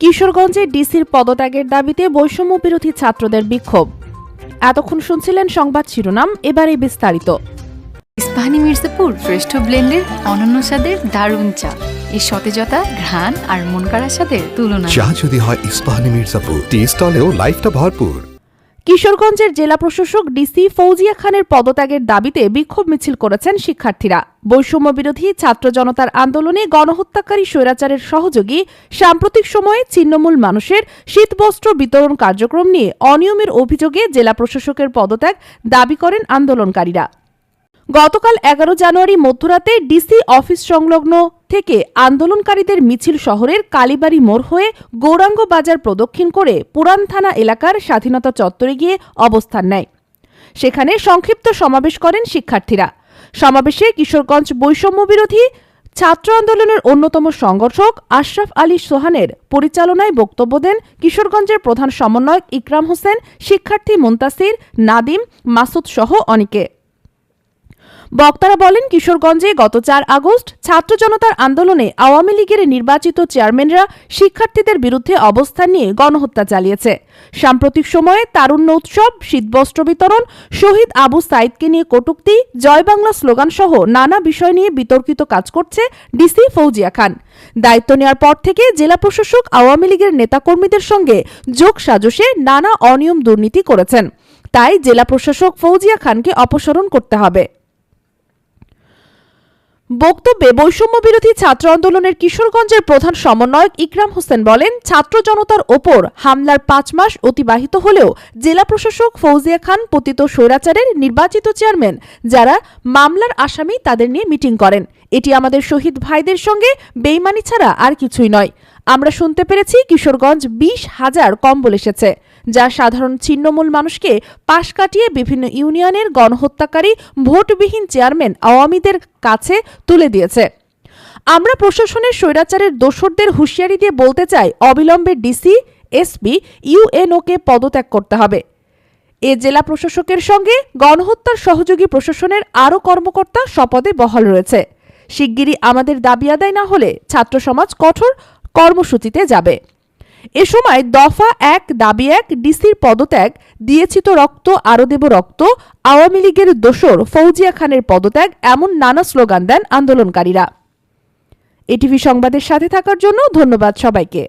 কিশোরগঞ্জে ডিসির পদত্যাগের দাবিতে বৈষম্য বিরোধী ছাত্রদের বিক্ষোভ। এতক্ষণ শুনছিলেন সংবাদ শিরোনাম এবারে বিস্তারিত। ইস্পাহানি মির্জাপুর শ্রেষ্ঠ ব্লেন্ডের অনন্য স্বাদের দারুণ চা। এই সতেজতা ঘ্রাণ আর মন কাড়ার সাথে তুলনা। চা যদি হয় ইস্পাহানি মির্জাপুর টি স্টলেও লাইফটা ভরপুর। কিশোরগঞ্জের জেলা প্রশাসক ডিসি ফৌজিয়া খানের পদত্যাগের দাবিতে বিক্ষোভ মিছিল করেছেন শিক্ষার্থীরা। বৈষম্য বিরোধী ছাত্র জনতার আন্দোলনে গণহত্যাকারী স্বৈরাচারের সহযোগী সাম্প্রতিক সময়ে ছিন্নমূল মানুষের শীতবস্ত্র বিতরণ কার্যক্রম নিয়ে অনিয়মের অভিযোগে জেলা প্রশাসকের পদত্যাগ দাবি করেন আন্দোলনকারীরা। গতকাল এগারো জানুয়ারি মধ্যরাতে ডিসি অফিস সংলগ্ন থেকে আন্দোলনকারীদের মিছিল শহরের কালীবাড়ি মোড় হয়ে গৌরাঙ্গ বাজার প্রদক্ষিণ করে পুরান থানা এলাকার স্বাধীনতা চত্বরে গিয়ে অবস্থান নেয়। সেখানে সংক্ষিপ্ত সমাবেশ করেন শিক্ষার্থীরা। সমাবেশে কিশোরগঞ্জ বৈষম্য বিরোধী ছাত্র আন্দোলনের অন্যতম সংগঠক আশরাফ আলী সোহানের পরিচালনায় বক্তব্য দেন কিশোরগঞ্জের প্রধান সমন্বয়ক ইকরাম হোসেন, শিক্ষার্থী মুন্তাসির, নাদিম, মাসুদ সহ অনেকে। বক্তারা বলেন, কিশোরগঞ্জে গত চার আগস্ট ছাত্র জনতার আন্দোলনে আওয়ামী লীগের নির্বাচিত চেয়ারম্যানরা শিক্ষার্থীদের বিরুদ্ধে অবস্থান নিয়ে গণহত্যা চালিয়েছে। সাম্প্রতিক সময়ে তারুণ্য উৎসব, শীতবস্ত্র বিতরণ, শহীদ আবু সাইদকে নিয়ে কটুক্তি, জয় বাংলা স্লোগান সহ নানা বিষয় নিয়ে বিতর্কিত কাজ করছে ডিসি ফৌজিয়া খান। দায়িত্ব নেওয়ার পর থেকে জেলা প্রশাসক, আওয়ামী লীগের নেতাকর্মীদের সঙ্গে যোগ সাজসে নানা অনিয়ম দুর্নীতি করেছেন। তাই জেলা প্রশাসক ফৌজিয়া খানকে অপসারণ করতে হবে। বক্তব্যে বৈষম্য বিরোধী ছাত্র আন্দোলনের কিশোরগঞ্জের প্রধান সমন্বয়ক ইকরাম হোসেন বলেন, ছাত্র জনতার ওপর হামলার পাঁচ মাস অতিবাহিত হলেও জেলা প্রশাসক ফৌজিয়া খান পতিত স্বৈরাচারের নির্বাচিত চেয়ারম্যান, যারা মামলার আসামি তাদের নিয়ে মিটিং করেন। এটি আমাদের শহীদ ভাইদের সঙ্গে বেইমানি ছাড়া আর কিছুই নয়। আমরা শুনতে পেরেছি কিশোরগঞ্জ বিশ হাজার কম্বল এসেছে, যা সাধারণ ছিন্নমূল মানুষকে পাশ কাটিয়ে বিভিন্ন ইউনিয়নের গণহত্যাকারী ভোটবিহীন চেয়ারম্যান আওয়ামীদের কাছে তুলে দিয়েছে। আমরা প্রশাসনের স্বৈরাচারের দোসরদের হুঁশিয়ারি দিয়ে বলতে চাই, অবিলম্বে ডিসি, এসপি, ইউএনওকে পদত্যাগ করতে হবে। এ জেলা প্রশাসকের সঙ্গে গণহত্যার সহযোগী প্রশাসনের আরও কর্মকর্তা শপথে বহাল রয়েছে। শিগগিরই আমাদের দাবি আদায় না হলে ছাত্র সমাজ কঠোর কর্মসূচিতে যাবে। এ সময় দফা এক, দাবি এক, ডিসির পদত্যাগ, দিয়েছি তো রক্ত, আরও দেব রক্ত, আওয়ামী লীগের দোসর ফৌজিয়া খানের পদত্যাগ, এমন নানা স্লোগান দেন আন্দোলনকারীরা। এটিভি সংবাদের সাথে থাকার জন্য ধন্যবাদ সবাইকে।